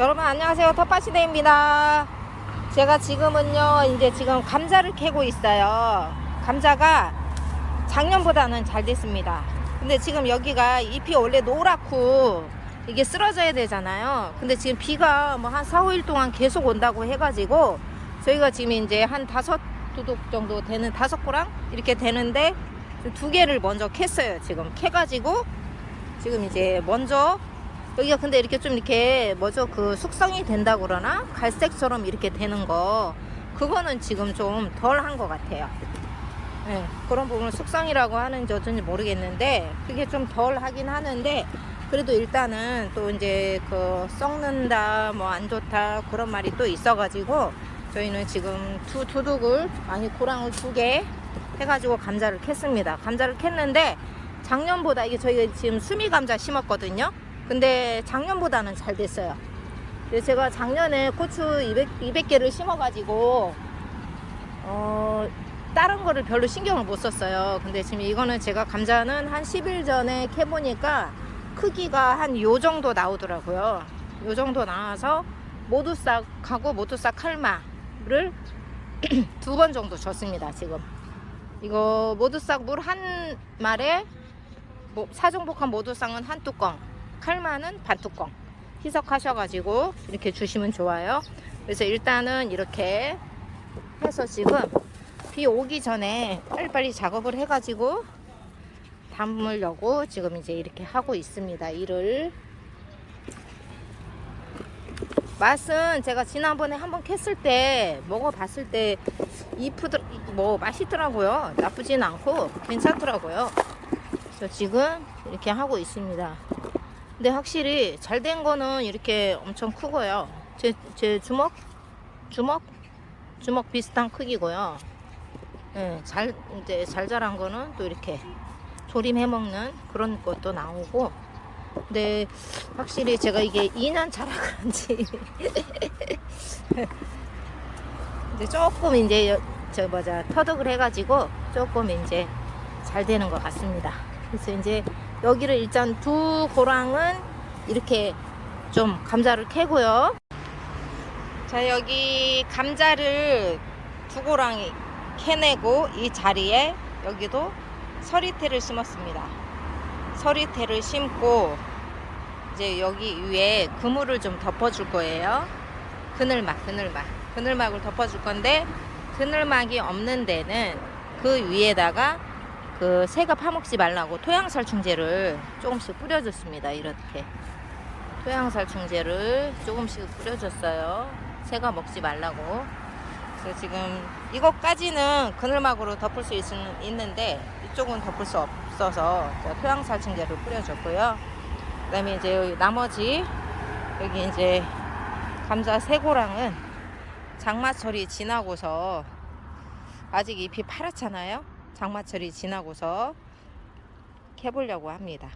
여러분 안녕하세요. 텃밭시대입니다. 제가 지금은요 이제 지금 감자를 캐고 있어요. 감자가 작년보다는 잘 됐습니다. 근데 지금 여기가 잎이 원래 노랗고 이게 쓰러져야 되잖아요. 근데 지금 비가 뭐 한 4, 5일 동안 계속 온다고 해가지고 저희가 지금 이제 한 다섯 두둑 정도 되는 다섯 고랑 이렇게 되는데 두 개를 먼저 캤어요 지금. 캐가지고 지금 이제 먼저 여기가 근데 이렇게 좀 이렇게 뭐죠 그 숙성이 된다 그러나 갈색처럼 이렇게 되는 거 그거는 지금 좀 덜 한 것 같아요. 네, 그런 부분을 숙성이라고 하는지 어쩐지 모르겠는데 그게 좀 덜 하긴 하는데 그래도 일단은 또 이제 그 썩는다 뭐 안 좋다 그런 말이 또 있어 가지고 저희는 지금 두 두둑을 아니 고랑을 두 개 해가지고 감자를 캤습니다. 감자를 캤는데 작년보다 이게 저희가 지금 수미 감자 심었거든요. 근데 작년보다는 잘 됐어요. 제가 작년에 고추 200, 200 개를 심어가지고, 어, 다른 거를 별로 신경을 못 썼어요. 근데 지금 이거는 제가 감자는 한 10일 전에 캐보니까 크기가 한 요 정도 나오더라고요. 요 정도 나와서 모두싹하고 모두싹 칼마를 두 번 정도 줬습니다, 지금. 이거 모두싹 물 한 말에 뭐 사중복합 모두쌍은 한 뚜껑, 칼마는 반 뚜껑 희석하셔가지고 이렇게 주시면 좋아요. 그래서 일단은 이렇게 해서 지금 비 오기 전에 빨리빨리 작업을 해가지고 담으려고 지금 이제 이렇게 하고 있습니다. 일을 맛은 제가 지난번에 한번 캤을 때 먹어봤을 때 이쁘더 뭐 맛있더라고요. 나쁘진 않고 괜찮더라고요. 그래서 지금 이렇게 하고 있습니다. 근데 확실히 잘 된 거는 이렇게 엄청 크고요. 제, 제 주먹? 주먹? 주먹 비슷한 크기고요. 네, 잘, 이제 잘 자란 거는 또 이렇게 조림해 먹는 그런 것도 나오고. 근데 확실히 제가 이게 2년 차라 그런지. 근데 조금 이제 여- 저 뭐자 터득을 해가지고 조금 이제 잘 되는 것 같습니다. 그래서 이제 여기를 일단 두 고랑은 이렇게 좀 감자를 캐고요. 자 여기 감자를 두 고랑이 캐내고 이 자리에 여기도 서리태를 심었습니다. 서리태를 심고 이제 여기 위에 그물을 좀 덮어 줄 거예요. 그늘막, 그늘막, 그늘막을 덮어 줄 건데 그늘막이 없는 데는 그 위에다가 그 새가 파먹지 말라고 토양살충제를 조금씩 뿌려줬습니다. 이렇게 토양살충제를 조금씩 뿌려줬어요. 새가 먹지 말라고. 그래서 지금 이것까지는 그늘막으로 덮을 수 있, 있는데 이쪽은 덮을 수 없어서 토양살충제를 뿌려줬고요. 그 다음에 이제 여기 나머지 여기 이제 감자 새고랑은 장마철이 지나고서 아직 잎이 파랗잖아요. 장마철이 지나고서 캐보려고 합니다.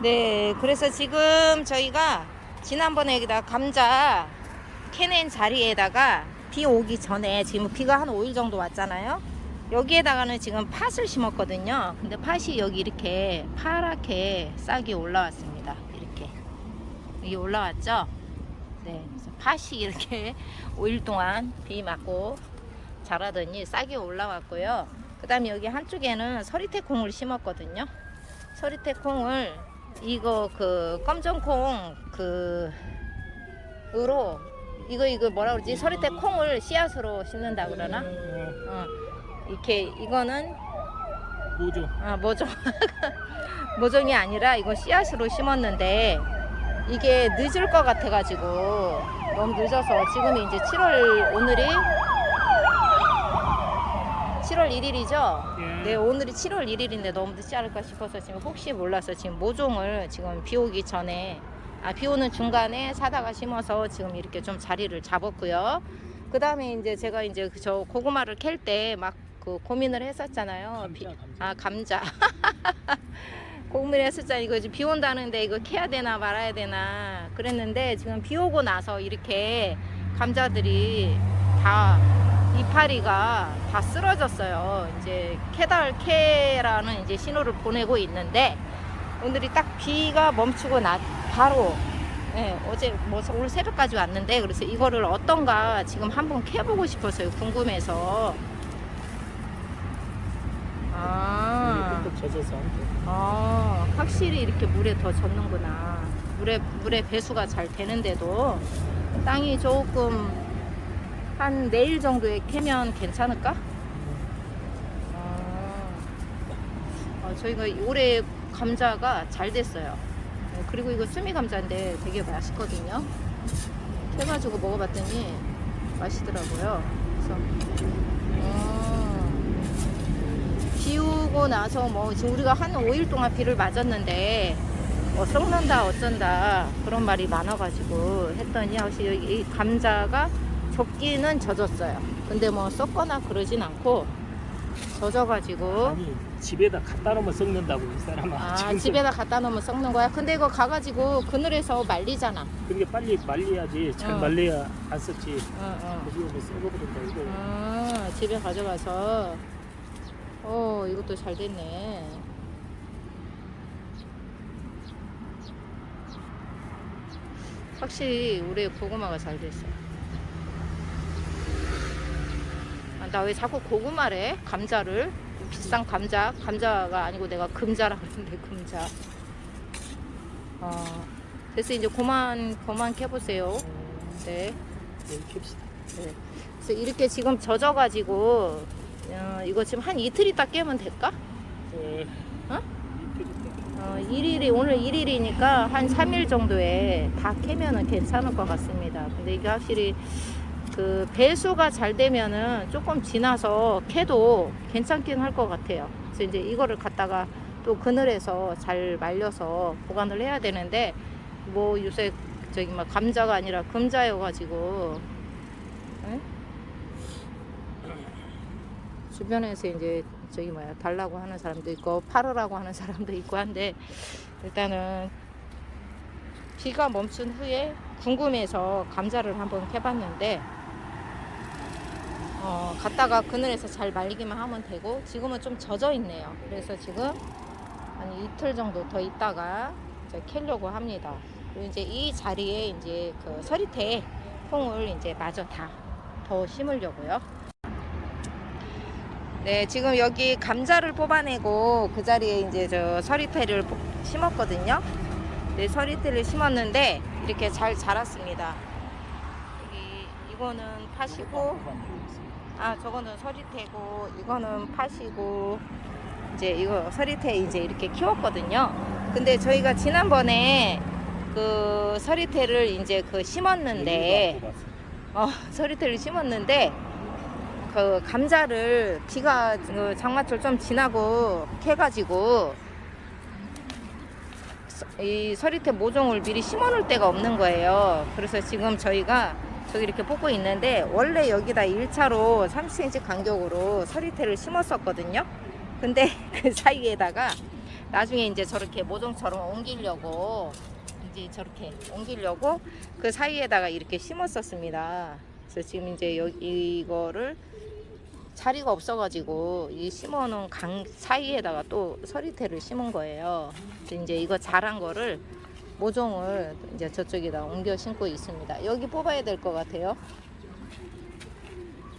네, 그래서 지금 저희가 지난번에 여기다 감자 캐낸 자리에다가 비 오기 전에 지금 비가 한 5일 정도 왔잖아요. 여기에다가는 지금 팥을 심었거든요. 근데 팥이 여기 이렇게 파랗게 싹이 올라왔습니다. 이렇게. 여기 올라왔죠? 네. 팥이 이렇게 5일 동안 비 맞고 자라더니 싹이 올라왔고요. 그 다음에 여기 한쪽에는 서리태콩을 심었거든요. 서리태콩을 이거 그 검정콩 그 으로 이거 이거 뭐라 그러지 서리태콩을 씨앗으로 심는다 그러나 어, 이렇게 이거는 뭐죠? 아, 모종 모종이 아니라 이거 씨앗으로 심었는데 이게 늦을 것 같아 가지고 너무 늦어서 지금 이제 7월 오늘이 7월 1일이죠. 예. 네 오늘이 7월 1일인데 너무 늦지 않을까 싶어서 지금 혹시 몰라서 지금 모종을 지금 비 오기 전에 아 비 오는 중간에 사다가 심어서 지금 이렇게 좀 자리를 잡았고요. 그 다음에 이제 제가 이제 저 고구마를 캘 때 막 그 고민을 했었잖아요. 비- 감자, 감자. 아 감자 고구마를 했었잖아 이거 지금 비 온다는데 이거 캐야 되나 말아야 되나 그랬는데 지금 비 오고 나서 이렇게 감자들이 다 이파리가 다 쓰러졌어요 이제 캐달 캐라는 이제 신호를 보내고 있는데 오늘이 딱 비가 멈추고 나 바로 예, 어제 뭐 오늘 새벽까지 왔는데 그래서 이거를 어떤가 지금 한번 캐보고 싶어서요. 궁금해서. 아. 아, 확실히 이렇게 물에 더 젖는구나. 물에, 물의 배수가 잘 되는데도 땅이 조금 한 내일 정도에 캐면 괜찮을까? 아, 아, 저희가 올해 감자가 잘 됐어요. 네, 그리고 이거 수미 감자인데 되게 맛있거든요. 캐가지고 먹어봤더니 맛있더라고요. 그래서, 아, 비 오고 나서 뭐 우리가 한 5일 동안 비를 맞았는데 뭐 썩는다 어쩐다 그런 말이 많아가지고 했더니 확실히 여기 이 감자가 젖기는 젖었어요. 근데 뭐 썩거나 그러진 않고 젖어가지고 아니 집에다 갖다 놓으면 썩는다고 이 사람아. 아 지금 집에다 갖다 놓으면 썩는 거야. 근데 이거 가가지고 그늘에서 말리잖아. 그러니까 빨리 말려야지. 잘 어. 말려야 안 썩지. 응, 응. 거기 오면 썩어버린다 이거. 아, 집에 가져가서 어 이것도 잘 됐네 확실히 올해 고구마가 잘 됐어 아, 나 왜 자꾸 고구마래 감자를 비싼 감자 감자가 아니고 내가 금자라 그러는데 금자 어, 됐어 이제 그만 그만 캐보세요 네 캡시다. 네. 그래서 이렇게 지금 젖어가지고 어, 이거 지금 한 이틀 있다 깨면 될까? 어? 어? 이틀 있다. 어, 1일이 오늘 1일이니까 한 3일 정도에 다 캐면은 괜찮을 것 같습니다. 근데 이게 확실히 그 배수가 잘 되면은 조금 지나서 캐도 괜찮긴 할 것 같아요. 그래서 이제 이거를 갖다가 또 그늘에서 잘 말려서 보관을 해야 되는데 뭐 요새 저기 막 감자가 아니라 금자여가지고 에? 주변에서 이제 저기 뭐야 달라고 하는 사람도 있고 팔으라고 하는 사람도 있고 한데 일단은 비가 멈춘 후에 궁금해서 감자를 한번 캐봤는데 어, 갔다가 그늘에서 잘 말리기만 하면 되고 지금은 좀 젖어 있네요. 그래서 지금 한 이틀 정도 더 있다가 이제 캐려고 합니다. 그리고 이제 이 자리에 이제 그 서리태 콩을 이제 마저 다 더 심으려고요. 네, 지금 여기 감자를 뽑아내고 그 자리에 이제 저 서리태를 뽑- 심었거든요. 네, 서리태를 심었는데 이렇게 잘 자랐습니다. 이거는 팥이고, 아 저거는 서리태고, 이거는 팥이고, 이제 이거 서리태 이제 이렇게 키웠거든요. 근데 저희가 지난번에 그 서리태를 이제 그 심었는데, 어, 서리태를 심었는데 그 감자를 비가 그 장마철 좀 지나고 캐가지고 서- 이 서리태 모종을 미리 심어 놓을 데가 없는 거예요. 그래서 지금 저희가 저기 이렇게 뽑고 있는데 원래 여기다 1차로 30cm 간격으로 서리태를 심었었거든요. 근데 그 사이에다가 나중에 이제 저렇게 모종처럼 옮기려고 이제 저렇게 옮기려고 그 사이에다가 이렇게 심었었습니다. 그래서 지금 이제 여기 이거를 자리가 없어가지고 이 심어놓은 강 사이에다가 또 서리태를 심은 거예요. 이제 이거 자란 거를 모종을 이제 저쪽에다 옮겨 심고 있습니다. 여기 뽑아야 될 것 같아요.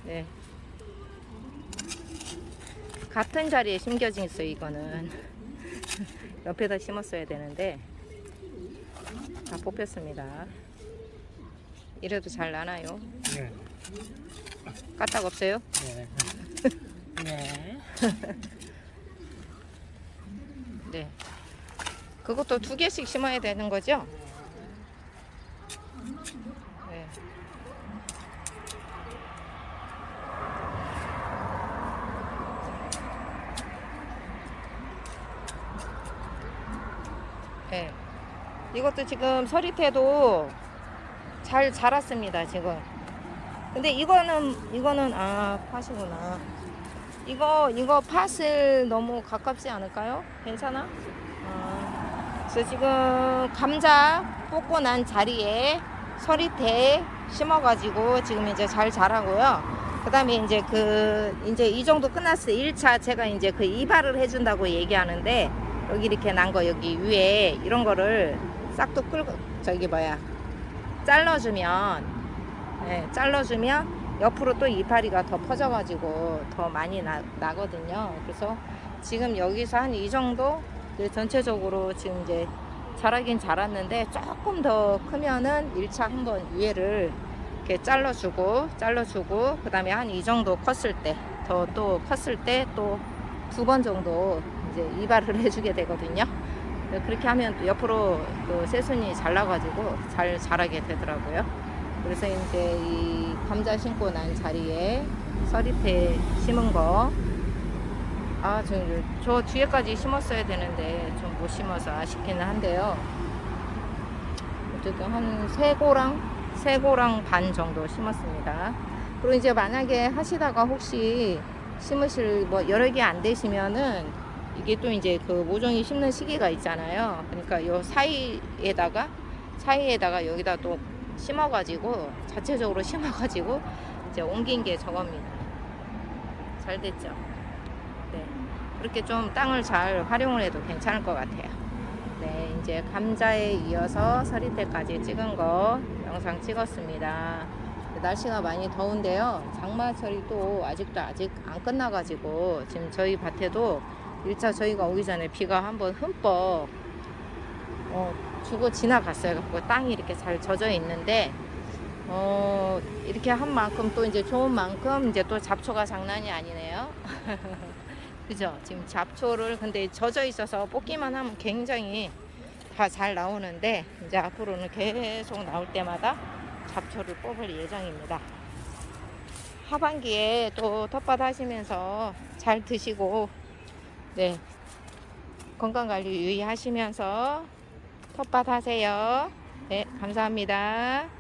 네. 같은 자리에 심겨져 있어요. 이거는 옆에다 심었어야 되는데 다 뽑혔습니다. 이래도 잘 나나요? 네. 까딱 없어요? 네. 네. 네. 그것도 두 개씩 심어야 되는 거죠? 네. 네. 이것도 지금 서리태도 잘 자랐습니다, 지금. 근데 이거는, 이거는, 아, 팥이구나. 이거, 이거 팥을 너무 가깝지 않을까요? 괜찮아? 아, 그래서 지금 감자 뽑고 난 자리에 서리태 심어가지고 지금 이제 잘 자라고요. 그 다음에 이제 그, 이제 이 정도 끝났어요. 1차 제가 이제 그 이발을 해준다고 얘기하는데 여기 이렇게 난 거 여기 위에 이런 거를 싹둑 끌고 저기 뭐야 잘라주면 네, 잘라주면 옆으로 또 이파리가 더 퍼져가지고 더 많이 나, 나거든요. 그래서 지금 여기서 한 이 정도 전체적으로 지금 이제 자라긴 자랐는데 조금 더 크면은 1차 한 번 위에를 이렇게 잘라주고 잘라주고 그 다음에 한 이 정도 컸을 때 더 또 컸을 때 또 두 번 정도 이제 이발을 해주게 되거든요. 네, 그렇게 하면 또 옆으로 또 새순이 잘 나가지고 잘 자라게 되더라고요. 그래서 이제 이 감자 심고 난 자리에 서리태 심은 거. 아, 저, 저 뒤에까지 심었어야 되는데 좀 못 심어서 아쉽기는 한데요. 어쨌든 한 세 고랑, 세 고랑 반 정도 심었습니다. 그리고 이제 만약에 하시다가 혹시 심으실 뭐 여러 개 안 되시면은 이게 또 이제 그 모종이 심는 시기가 있잖아요. 그러니까 요 사이에다가 사이에다가 여기다 또 심어가지고 자체적으로 심어가지고 이제 옮긴 게 저겁니다. 잘 됐죠? 네. 그렇게 좀 땅을 잘 활용을 해도 괜찮을 것 같아요. 네, 이제 감자에 이어서 서리태까지 찍은 거 영상 찍었습니다. 날씨가 많이 더운데요. 장마철이 또 아직도 아직 안 끝나 가지고 지금 저희 밭에도 1차 저희가 오기 전에 비가 한번 흠뻑 어, 주고 지나갔어요. 그 땅이 이렇게 잘 젖어 있는데 어, 이렇게 한 만큼 또 이제 좋은 만큼 이제 또 잡초가 장난이 아니네요. 그죠? 지금 잡초를 근데 젖어 있어서 뽑기만 하면 굉장히 다 잘 나오는데 이제 앞으로는 계속 나올 때마다 잡초를 뽑을 예정입니다. 하반기에 또 텃밭 하시면서 잘 드시고 네 건강 관리 유의하시면서 텃밭 하세요. 네 감사합니다.